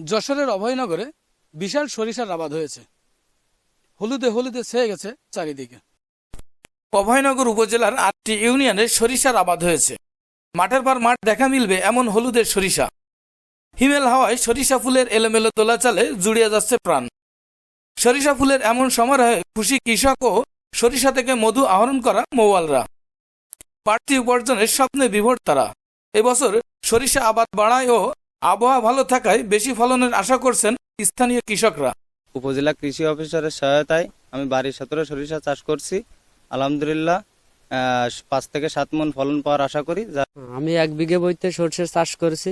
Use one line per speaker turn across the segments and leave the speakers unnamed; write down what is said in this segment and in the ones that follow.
যশোরের অভয়নগরে বিশাল সরিষার আবাদ হয়েছে। হলুদে হলুদে ছেয়ে গেছে চারিদিকে। অভয়নগর উপজেলার আটটি ইউনিয়নে সরিষার আবাদ হয়েছে। মাঠের পর মাঠ দেখা মিলবে এমন হলুদের সরিষা। হিমেল হাওয়ায় সরিষা ফুলের এলোমেলো দোলাচালে জুড়িয়ে যাচ্ছে প্রাণ। সরিষা ফুলের এমন সমারোহে খুশি কৃষক ও সরিষা থেকে মধু আহরণ করা মৌয়ালরা। বাড়তি উপার্জনের স্বপ্নে বিভোর তারা। এবছর সরিষা আবাদ বাড়ায় ও আবহাওয়া ভালো থাকায় বেশি ফলনের আশা করছেন স্থানীয় কৃষকরা।
উপজেলা কৃষি অফিসারের সহায়তায় আমি বাড়ির সতেরো সরিষা চাষ করছি। আলহামদুলিল্লাহ পাঁচ থেকে সাত মন ফলন পাওয়ার আশা করি
আমি এক বিঘে বইতে সর্ষে চাষ করেছি।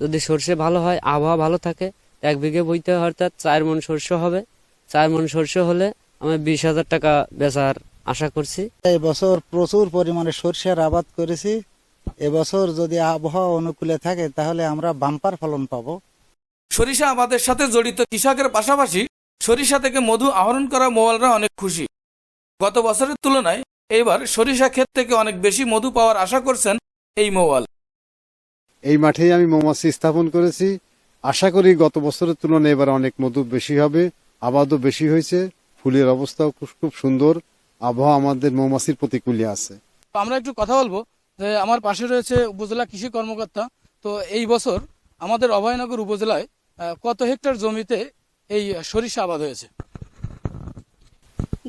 যদি সর্ষে ভালো হয় আবহাওয়া ভালো থাকে এক বিঘে বইতে অর্থাৎ চার মন সর্ষে হবে। চার মন সর্ষে হলে আমি বিশ হাজার টাকা বেচার আশা করছি।
এই বছর প্রচুর পরিমাণে সরষের আবাদ করেছি। এবছর যদি আবহাওয়া অনুকূলে থাকে তাহলে আমরা বাম্পার ফলন পাবো।
সরিষা আবাদের সাথে জড়িত কৃষকের পাশাপাশি সরিষা থেকে মধু আহরণ করা মোয়ালরা অনেক খুশি। গত বছরের তুলনায় এবার সরিষা ক্ষেত থেকে অনেক বেশি মধু পাওয়ার আশা করছেন এই মোয়াল
এই মাঠেই আমি মৌমাছি স্থাপন করেছি। আশা করি গত বছরের তুলনায় এবার অনেক মধু বেশি হবে আবাদও বেশি হয়েছে। ফুলের অবস্থাও খুব খুব সুন্দর। আবহাওয়া আমাদের মৌমাছির প্রতিকূলে আছে।
আমরা একটু কথা বলব। যে আমার পাশে রয়েছে উপজেলা কৃষি কর্মকর্তা। তো এই বছর আমাদের অভয়নগর উপজেলায় কত হেক্টর জমিতে এই সরিষা আবাদ হয়েছে?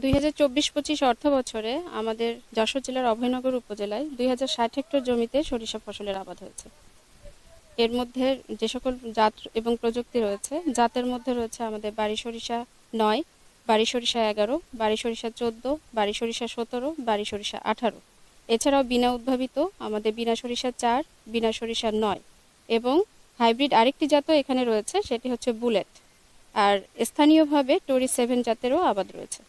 দুই হাজার চব্বিশ পঁচিশ অর্থ বছরে আমাদের যশোর জেলার অভয়নগর উপজেলায় দুই হাজার ষাট হেক্টর জমিতে সরিষা ফসলের আবাদ হয়েছে। এর মধ্যে যে সকল জাত এবং প্রযুক্তি রয়েছে, জাতের মধ্যে রয়েছে আমাদের বাড়ি সরিষা নয়, বাড়ি সরিষা এগারো, বাড়ি সরিষা চোদ্দ, বাড়ি সরিষা সতেরো, বাড়ি সরিষা আঠারো। এছাড়াও বিনা উদ্ভাবিত আমাদের বিনা সরিষা চার, বিনা সরিষা নয় এবং হাইব্রিড আরেকটি জাত এখানে রয়েছে, সেটি হচ্ছে বুলেট। আর স্থানীয়ভাবে টরি সেভেন জাতেরও আবাদ রয়েছে।